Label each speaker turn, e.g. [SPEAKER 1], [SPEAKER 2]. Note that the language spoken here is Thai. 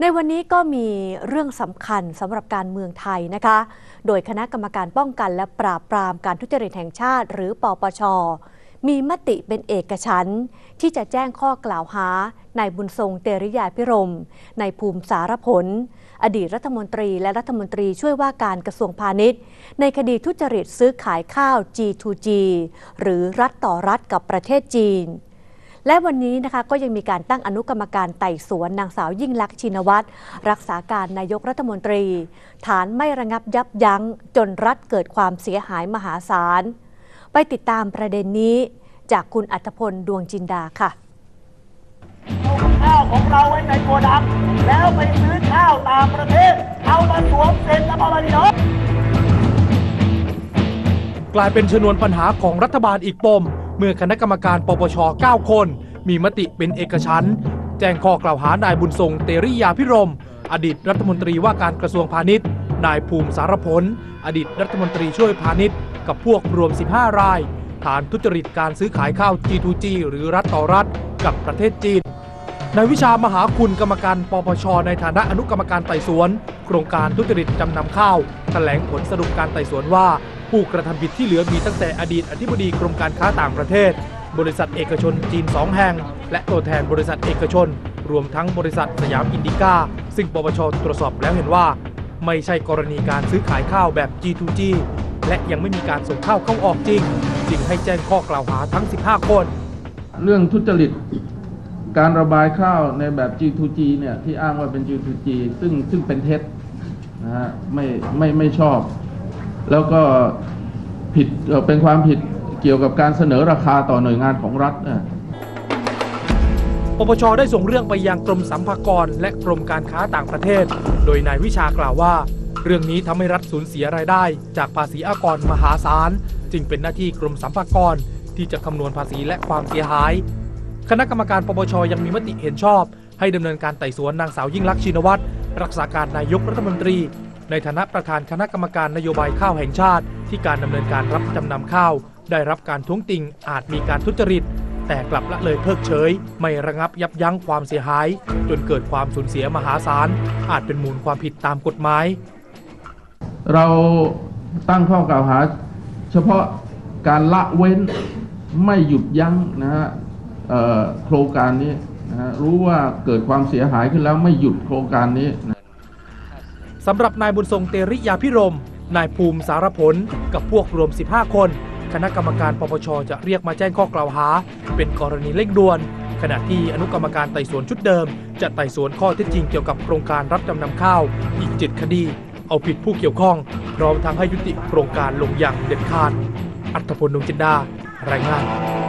[SPEAKER 1] ในวันนี้ก็มีเรื่องสำคัญสำหรับการเมืองไทยนะคะ โดยคณะกรรมการป้องกันและปราบปรามการทุจริตแห่งชาติ หรือปปช มีมติเป็นเอกฉันท์ที่จะแจ้งข้อกล่าวหานายบุญทรงเตริยาพิรมนายภูมิสารผล อดีตรัฐมนตรีและรัฐมนตรีช่วยว่าการกระทรวงพาณิชย์ ในคดีทุจริตซื้อขายข้าว G2G หรือรัฐต่อรัฐกับประเทศจีน และวันนี้นะคะก็ยังมีการตั้งอนุกรรมการไต่สวนนางสาวยิ่งลักษณ์ชินวัตรรักษาการนายกรัฐมนตรี ฐานไม่ระงับยับยั้งจนรัฐเกิดความเสียหายมหาศาล ไปติดตามประเด็นนี้ จากคุณอัธพลดวงจินดาค่ะ
[SPEAKER 2] เอาข้าวของเราไว้ในโกดังแล้วไปซื้อข้าวต่างประเทศ เอามาสวมเซ็นแล้วมาบริโภค
[SPEAKER 3] กลายเป็นชนวนปัญหาของรัฐบาลอีกปม เมื่อคณะกรรมการปปช 9 คน มีมติเป็นเอกฉันท์แจ้งข้อกล่าวหานายบุญทรงเตริยาพิรม อดีตรัฐมนตรีว่าการกระทรวงพาณิชย์ นายภูมิสารพล อดีตรัฐมนตรีช่วยพาณิชย์ กับพวกรวม 15 ราย ฐานทุจริตการซื้อขายข้าว G2G หรือรัฐต่อรัฐ กับประเทศจีนนายวิชามหาคุณกรรมการปปช ในฐานะอนุกรรมการไต่สวน โครงการทุจริตจำนำข้าว แถลงผลสรุปการไต่สวนว่า ผู้กระทำผิดที่เหลือมีตั้งแต่อดีตอธิบดีกรมการค้าต่างประเทศ บริษัทเอกชนจีน 2 แห่ง และตัวแทนบริษัทเอกชน รวมทั้งบริษัทสยามอินดิก้า ซึ่งปปชตรวจสอบแล้วเห็นว่า ไม่ใช่กรณีการซื้อขายข้าวแบบ G2G และยังไม่มีการส่งข้าวเข้าออกจริง จึงให้แจ้งข้อกล่าวหาทั้ง 15 คน
[SPEAKER 4] เรื่องทุจริตการระบายข้าวในแบบ G2G เนี่ยที่อ้างว่าเป็น G2G ซึ่งซึ่งเป็นเท็จนะฮะไม่ไม่ไม่ชอบ แล้วก็ผิดเป็นความผิดเกี่ยวกับการเสนอราคาต่อหน่วยงานของรัฐนะ
[SPEAKER 3] ปปชได้ส่งเรื่องไปยังกรมสัมภากรและกรมการค้าต่างประเทศ โดยนายวิชากล่าวว่า เรื่องนี้ทำให้รัฐสูญเสียรายได้ จากภาษีอากรมหาศาล จึงเป็นหน้าที่กรมสัมภากรที่จะคำนวณภาษีและความเสียหาย คณะกรรมการปปชยังมีมติเห็นชอบ ให้ดำเนินการไต่สวนนางสาวยิ่งลักษณ์ชินวัตรรักษาการนายกรัฐมนตรี ในฐานะประธานคณะกรรมการนโยบายข้าวแห่งชาติ ที่การดำเนินการรับจำนำข้าว ได้รับการท้วงติงอาจมีการทุจริต แต่กลับละเลยเพิกเฉย ไม่ระงับยับยั้งความเสียหาย จนเกิดความสูญเสียมหาศาลอาจเป็นมูลความผิดตามกฎหมาย
[SPEAKER 4] เราตั้งข้อกล่าวหา เฉพาะการละเว้นไม่หยุดยั้งนะฮะโครงการนี้นะฮะรู้ว่าเกิดความเสียหายขึ้นแล้วไม่หยุดโครงการนี้นะ
[SPEAKER 3] สำหรับนายบุญทรงเตริยาพิรม นายภูมิสารผล กับพวกรวม 15 คน คณะกรรมการปปชจะเรียกมาแจ้งข้อกล่าวหา เป็นกรณีเร่งด่วน ขณะที่อนุกรรมการไต่สวนชุดเดิม จะไต่สวนข้อเท็จจริงเกี่ยวกับโครงการรับจำนำข้าว อีก 7 คดี เอาผิดผู้เกี่ยวข้อง พร้อมทั้งให้ยุติโครงการลงอย่างเด็ดขาด อัตพลดวงจินดารายงาน